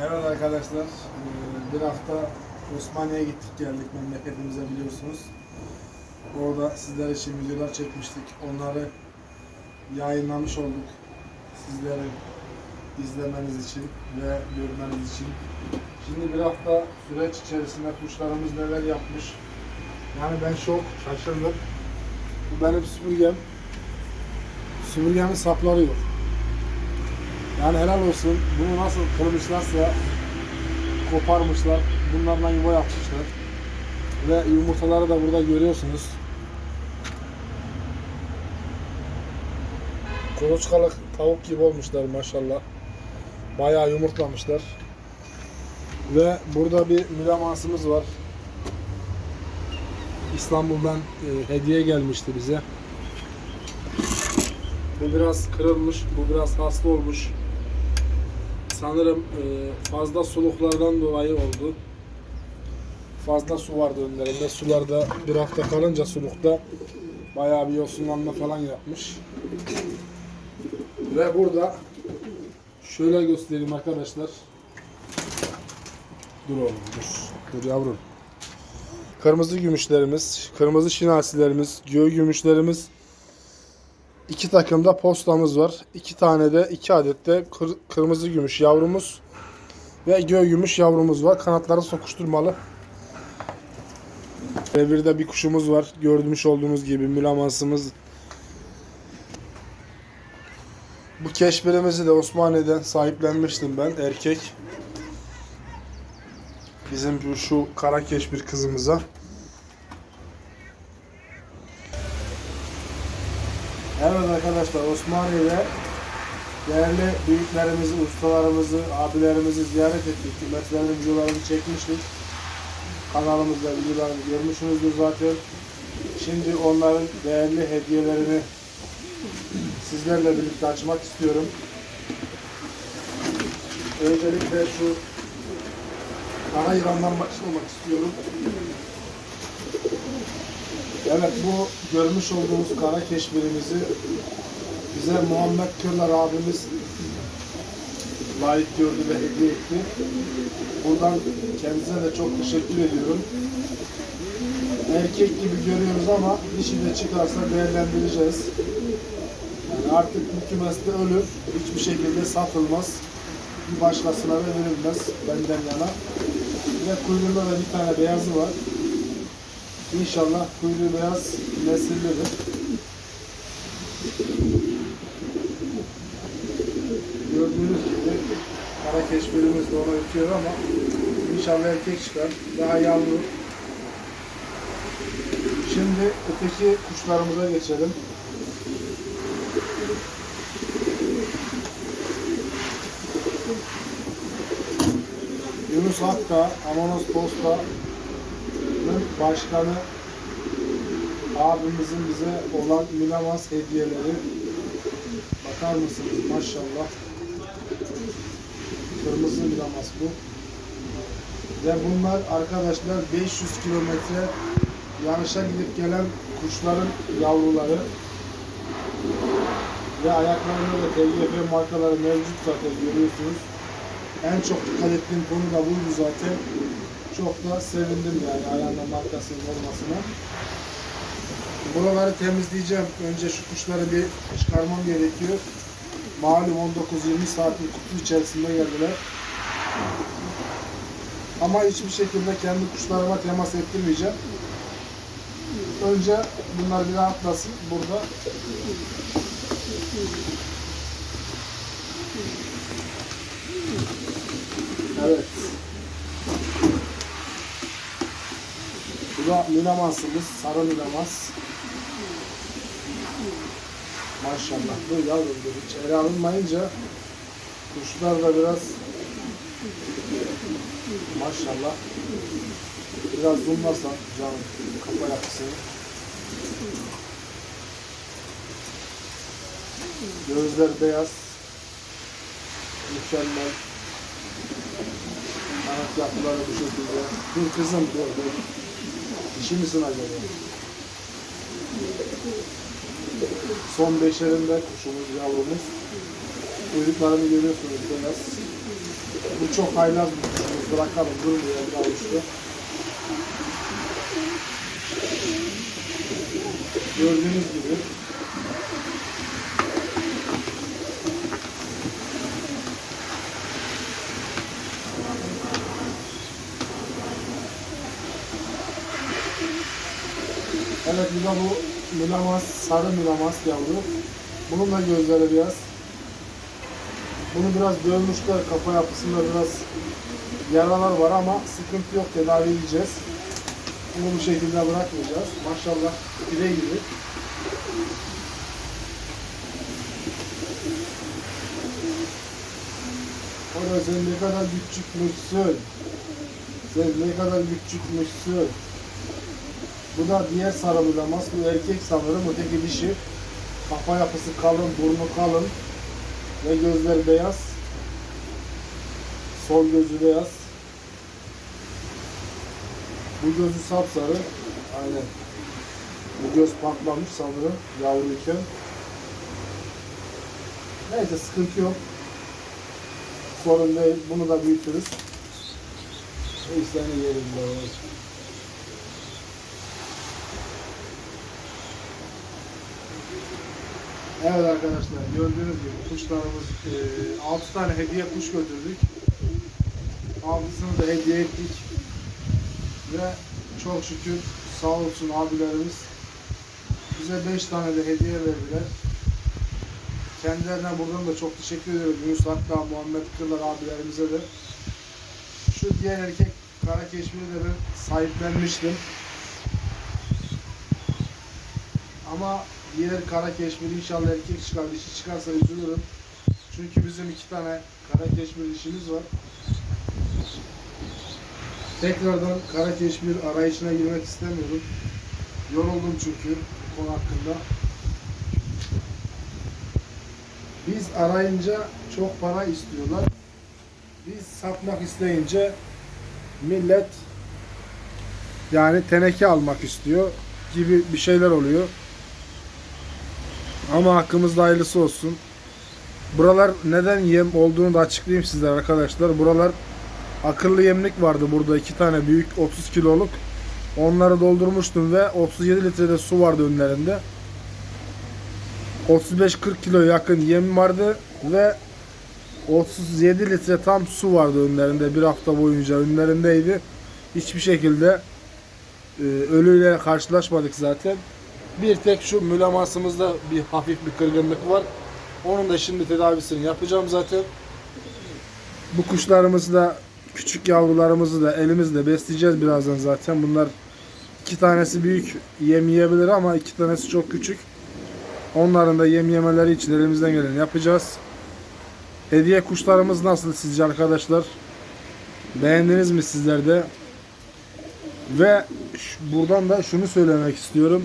Evet arkadaşlar, eee, bir hafta Osmaniye'ye gittik geldik memleketimize biliyorsunuz. Orada sizler için videolar çekmiştik. Onları yayınlamış olduk. Sizlere izlemeniz için ve görmeniz için. Şimdi bir hafta süreç içerisinde kuşlarımız neler yapmış. Yani ben şok, şaşırdım. Bu benim süpürgem. Süpürgemin sapları yok. Yani helal olsun. Bunu nasıl kırmışlarsa koparmışlar. Bunlarla yuva yapmışlar. Ve yumurtaları da burada görüyorsunuz. Kuluçkalık tavuk gibi olmuşlar maşallah. Bayağı yumurtlamışlar. Ve burada bir mülamansımız var. İstanbul'dan e, hediye gelmişti bize. Bu biraz kırılmış, bu biraz hasta olmuş. Sanırım e, fazla suluklardan dolayı oldu. Fazla su vardı önlerinde. Sularda bir hafta kalınca sulukta bayağı bir yosunlanma falan yapmış. Ve burada şöyle göstereyim arkadaşlar. Dur oğlum dur. Dur yavrum. Kırmızı gümüşlerimiz, kırmızı şinasilerimiz, göğü gümüşlerimiz, İki takımda postamız var. İki tane de iki adet de kır- kırmızı gümüş yavrumuz ve göğ gümüş yavrumuz var. Kanatları sokuşturmalı. Revirde bir kuşumuz var. Gördüğünüz olduğunuz gibi mülamansımız. Bu keşbirimizi de Osmaniye'den sahiplenmiştim ben erkek. Bizim şu kara keşbir kızımıza. Evet arkadaşlar Osmaniye'de değerli büyüklerimizi, ustalarımızı, abilerimizi ziyaret ettik. Kıymetlerin videolarını çekmiştik. Kanalımızda videolarını görmüşsünüzdür zaten. Şimdi onların değerli hediyelerini sizlerle birlikte açmak istiyorum. Öncelikle şu Kara İran'dan başlamak istiyorum. Evet bu görmüş olduğunuz kara keşmirimizi bize Muhammed Kırlar abimiz layık gördü ve hediye etti. Buradan kendisine de çok teşekkür ediyorum. Erkek gibi görüyoruz ama dişi de çıkarsa değerlendireceğiz. Yani artık bu kümeste ölür, hiçbir şekilde satılmaz. Bir başkasına verilmez benden yana. Ve kuyruğunda da bir tane beyazı var. İnşallah kuyruğu beyaz nesillidir. Gördüğünüz gibi kara keşmirimiz de ona ötüyor ama inşallah erkek çıkar. Daha yavru. Şimdi öteki kuşlarımıza geçelim. Yunus Hakka, Amanos Posta'nın başkanı abimizin bize olan Milamaz hediyeleri. Bakar mısınız maşallah. Kırmızı Milamaz bu. Ve bunlar arkadaşlar 500 kilometre yanışa gidip gelen kuşların yavruları. Ve ayaklarında da TGF markaları mevcut zaten görüyorsunuz. En çok dikkat ettiğim konu da buydu zaten. Çok da sevindim yani ayağında markasının olmasına. Buraları temizleyeceğim. Önce şu kuşları bir çıkarmam gerekiyor. Malum 19-20 saatlik kutu içerisinde geldiler. Ama hiçbir şekilde kendi kuşlarıma temas ettirmeyeceğim. Önce bunlar bir rahatlasın burada. Evet. Bu da minamansımız, sarı minamans. Maşallah. Bu yavrum dur. Hiç ele alınmayınca kuşlar da biraz maşallah biraz zoomlarsan canım kafa yapısını gözler beyaz mükemmel kanat yapıları bu şekilde dur kızım dur misin acaba son beşerinde kuşumuz yavrumuz kuyruklarını görüyorsunuz beyaz Bu çok haylaz bir kuşumuz. Bırakalım durmuyor bir avuçta. Gördüğünüz gibi Evet bu da bu mülamaz, sarı mülamaz yavru. Bunun da gözleri biraz. Bunu biraz dövmüşler, kafa yapısında biraz yaralar var ama sıkıntı yok, tedavi edeceğiz. Bunu bu şekilde bırakmayacağız. Maşallah pire gibi. O da sen ne kadar küçükmüşsün. Sen ne kadar küçükmüşsün. Bu da diğer sarı bulamaz. Bu erkek sanırım. Öteki dişi. Kafa yapısı kalın, burnu kalın. Ve gözler beyaz. Sol gözü beyaz. Bu gözü sapsarı. Aynen. Bu göz patlamış sanırım yavruyken. Neyse sıkıntı yok. Sorun değil. Bunu da büyütürüz. Ey seni yerim Evet arkadaşlar gördüğünüz gibi kuşlarımız 6 tane hediye kuş götürdük. 6'sını da hediye ettik. Ve çok şükür sağ olsun abilerimiz bize 5 tane de hediye verdiler. Kendilerine buradan da çok teşekkür ediyorum. Yunus Hatta, Muhammed Kırlar abilerimize de. Şu diğer erkek kara keşmiri de ben sahiplenmiştim. Ama diğer kara keşmir inşallah erkek çıkar, dişi çıkarsa üzülürüm. Çünkü bizim iki tane kara keşmir dişimiz var. Tekrardan kara keşmir arayışına girmek istemiyorum. Yoruldum çünkü bu konu hakkında. Biz arayınca çok para istiyorlar. Biz satmak isteyince millet yani teneke almak istiyor gibi bir şeyler oluyor. Ama hakkımızda hayırlısı olsun. Buralar neden yem olduğunu da açıklayayım sizlere arkadaşlar. Buralar akıllı yemlik vardı burada iki tane büyük 30 kiloluk. Onları doldurmuştum ve 37 litrede su vardı önlerinde. 35-40 kilo yakın yem vardı ve 37 litre tam su vardı önlerinde bir hafta boyunca önlerindeydi. Hiçbir şekilde e, ölüyle karşılaşmadık zaten. Bir tek şu mülamasımızda bir hafif bir kırgınlık var. Onun da şimdi tedavisini yapacağım zaten. Bu kuşlarımızı da küçük yavrularımızı da elimizle besleyeceğiz birazdan zaten. Bunlar iki tanesi büyük yem yiyebilir ama iki tanesi çok küçük. Onların da yem yemeleri için elimizden geleni yapacağız. Hediye kuşlarımız nasıl sizce arkadaşlar? Beğendiniz mi sizler de? Ve buradan da şunu söylemek istiyorum.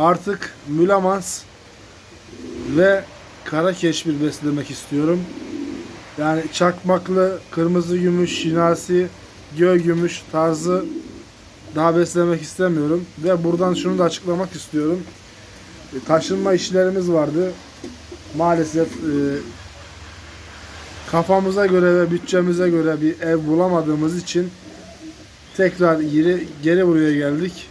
Artık mülamans ve kara keşmir beslemek istiyorum. Yani çakmaklı, kırmızı gümüş, şinasi, göğ gümüş tarzı daha beslemek istemiyorum. Ve buradan şunu da açıklamak istiyorum. E, Taşınma işlerimiz vardı. Maalesef e, kafamıza göre ve bütçemize göre bir ev bulamadığımız için tekrar geri, geri buraya geldik.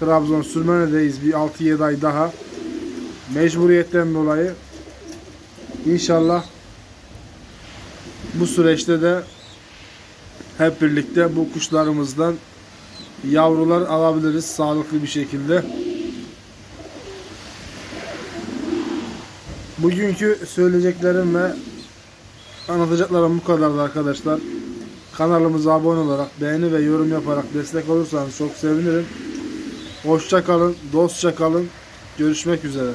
Trabzon Sürmene'deyiz bir 6-7 ay daha. Mecburiyetten dolayı inşallah bu süreçte de hep birlikte bu kuşlarımızdan yavrular alabiliriz sağlıklı bir şekilde. Bugünkü söyleyeceklerim ve anlatacaklarım bu kadardı arkadaşlar. Kanalımıza abone olarak, beğeni ve yorum yaparak destek olursanız çok sevinirim. Hoşça kalın, dostça kalın. Görüşmek üzere.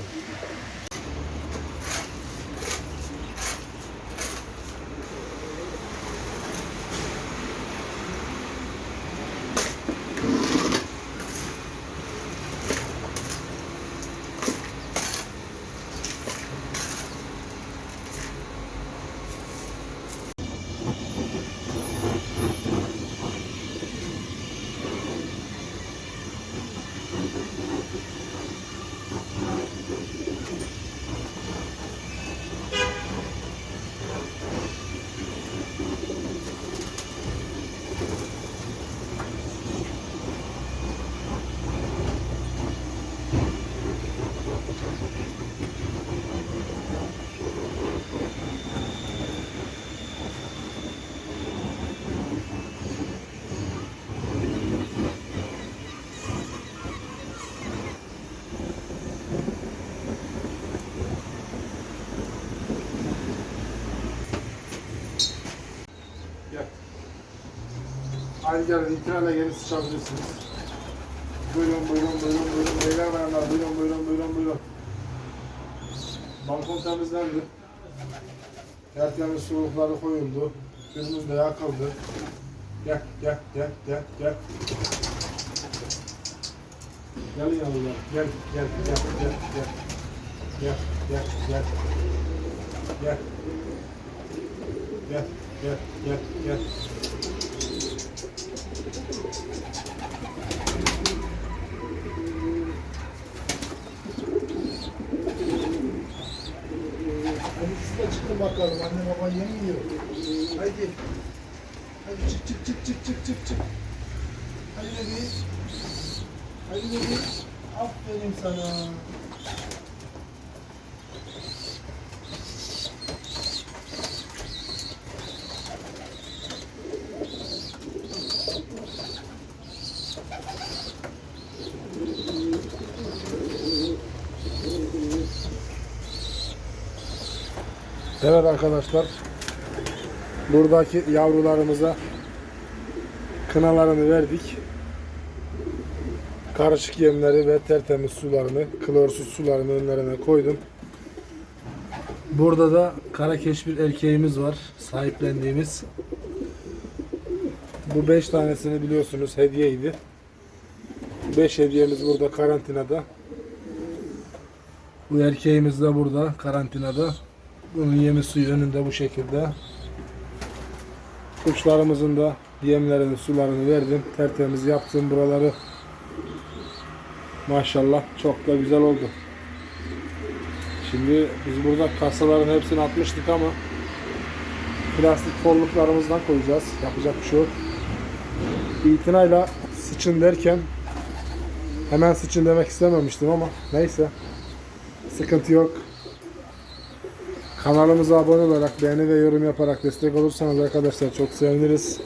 Haydi gelin itinayla gelin sıçabilirsiniz. Buyurun buyurun buyurun buyurun. Beyler bayanlar buyurun buyurun buyurun buyurun. Balkon temizlendi. Tertemiz soğukları koyuldu. Günümüz de yakıldı. Gel gel gel gel gel. Gelin yanıma. Gel gel gel gel gel. Gel gel gel. Gel. Gel gel gel gel. De çıkın bakalım. Anne baba yem yiyor. Haydi. Hadi çık çık çık çık çık çık çık. Hadi bebeğim. Hadi bebeğim. Aferin sana. Evet arkadaşlar. Buradaki yavrularımıza kınalarını verdik. Karışık yemleri ve tertemiz sularını, klorsuz sularını önlerine koydum. Burada da karakeş bir erkeğimiz var. Sahiplendiğimiz. Bu 5 tanesini biliyorsunuz hediyeydi. 5 hediyemiz burada karantinada. Bu erkeğimiz de burada karantinada. Bunun yemi suyu önünde bu şekilde. Kuşlarımızın da yemlerini, sularını verdim. Tertemiz yaptım buraları. Maşallah çok da güzel oldu. Şimdi biz burada kasaların hepsini atmıştık ama plastik kolluklarımızdan koyacağız. Yapacak bir şey yok. İtinayla sıçın derken hemen sıçın demek istememiştim ama neyse. Sıkıntı yok. Kanalımıza abone olarak, beğeni ve yorum yaparak destek olursanız arkadaşlar çok seviniriz.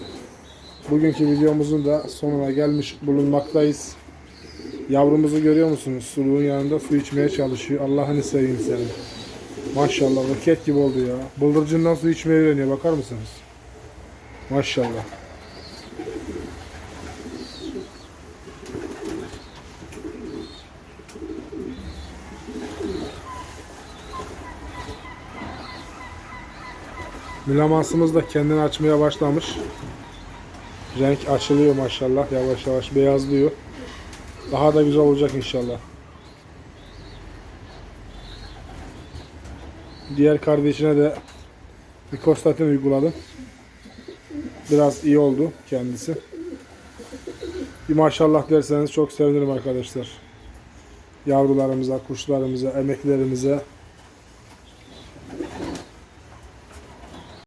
Bugünkü videomuzun da sonuna gelmiş bulunmaktayız. Yavrumuzu görüyor musunuz? Suluğun yanında su içmeye çalışıyor. Allah'ını seveyim seni. Maşallah roket gibi oldu ya. Bıldırcından su içmeyi öğreniyor. Bakar mısınız? Maşallah. Mülamasımız da kendini açmaya başlamış. Renk açılıyor maşallah. Yavaş yavaş beyazlıyor. Daha da güzel olacak inşallah. Diğer kardeşine de Nikostatin uyguladım. Biraz iyi oldu kendisi. Bir maşallah derseniz çok sevinirim arkadaşlar. Yavrularımıza, kuşlarımıza, emeklerimize